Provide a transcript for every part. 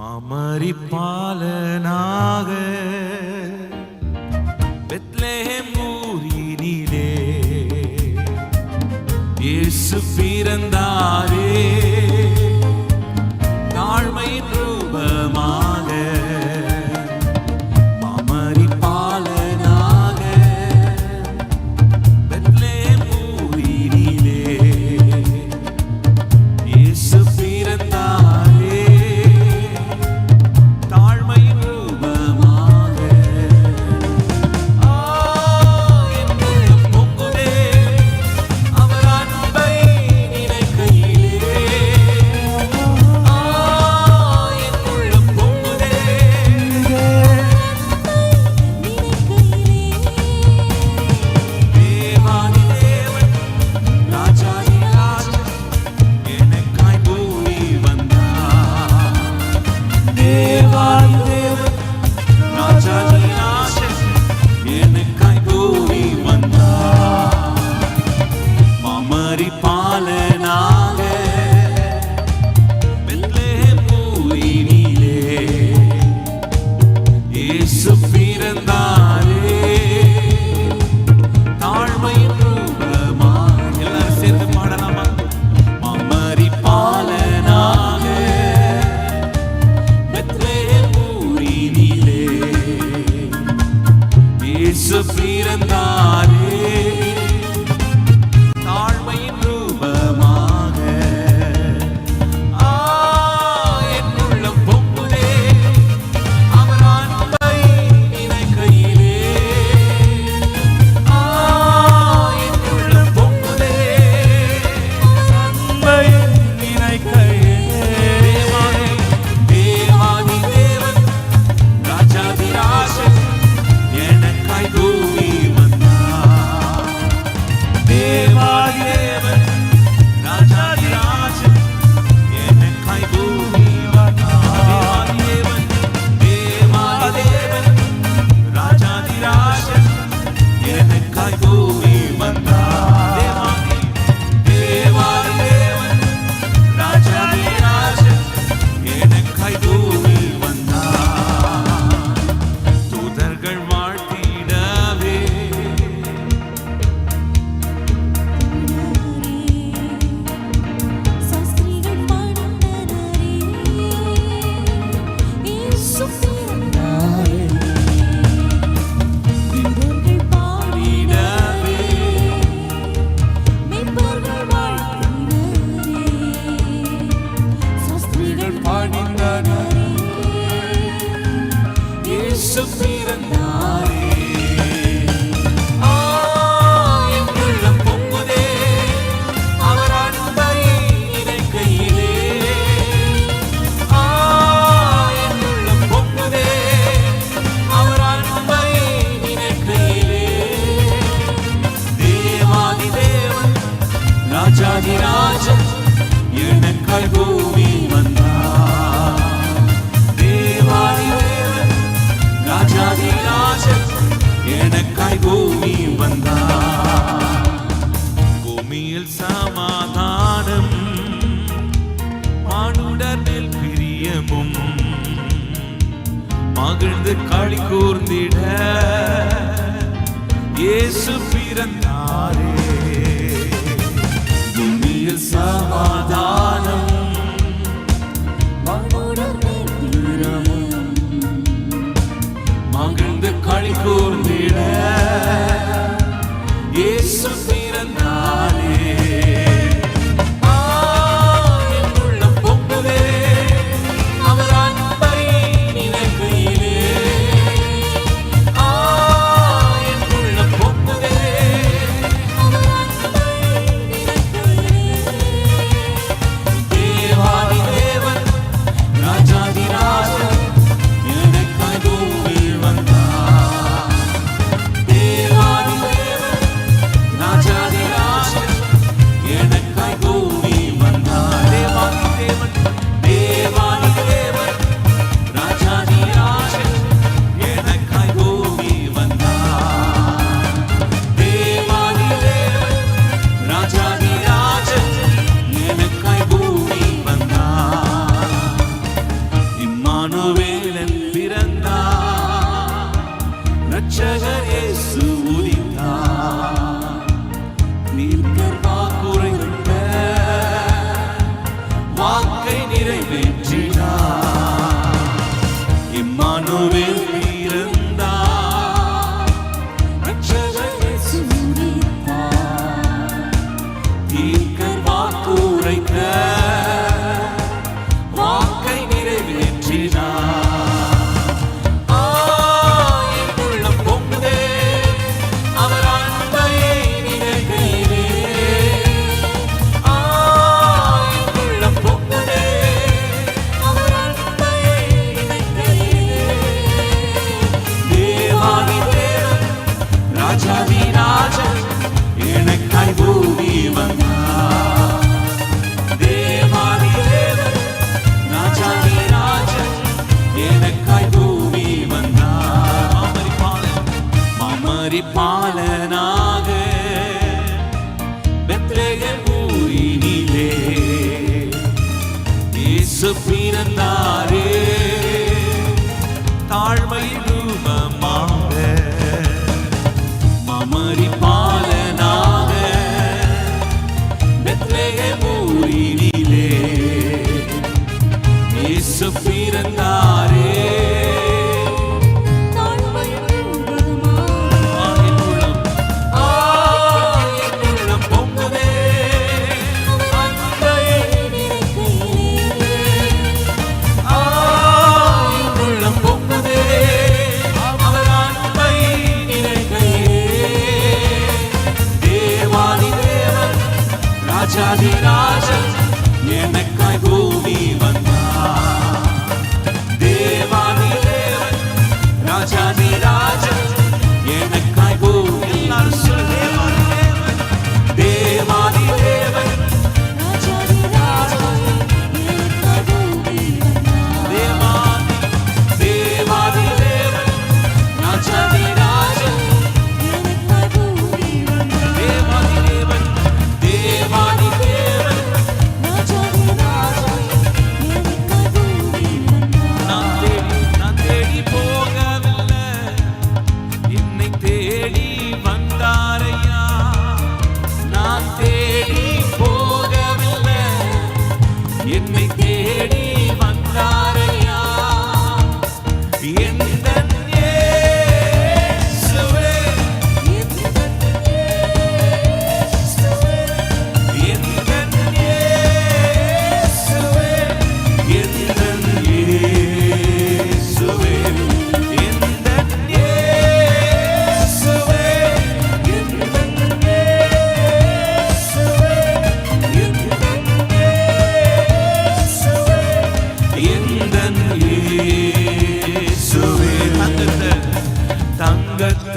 மாமரிப்பாலனாக பெத்லேஹம் ஊரினிலே இயேசு பிறந்தாரே. tonight. மகிழ்ந்து களி கூர்ந்திட. இயேசு பிறந்தாரே. துணியில் சமாதான் இயேசுவேலன் பிறந்தார். ரட்சகர் பாலனாக பெத்ரேகே ஊரினிலே. இயேசு my be.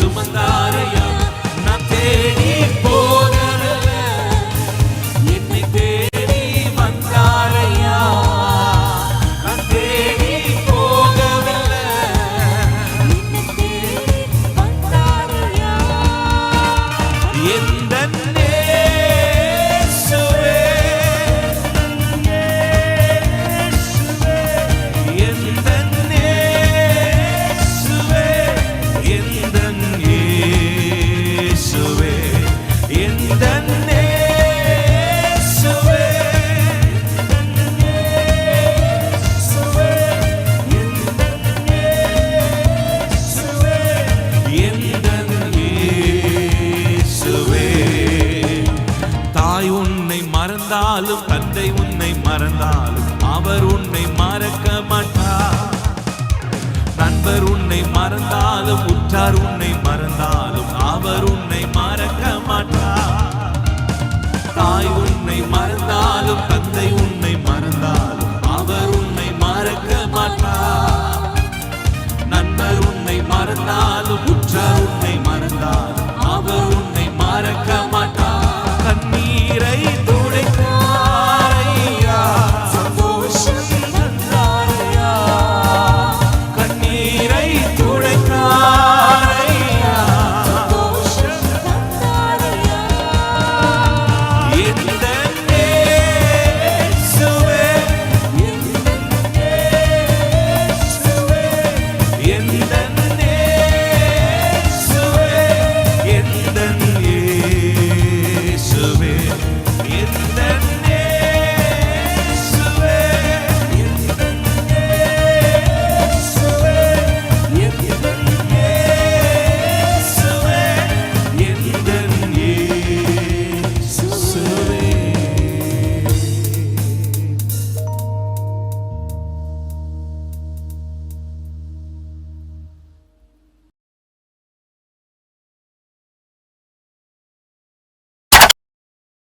சுமந்தாரை மறந்தாலும் தந்தை உன்னை மறந்தாலும் அவர் உன்னை மறக்க மாட்டார். நண்பர் உன்னை மறந்தாலும் உற்றார் உன்னை மறந்தாலும் அவர் உன்னை மறக்க மாட்டார். தாய் உன்னை மறந்தாலும் தந்தை உன்னை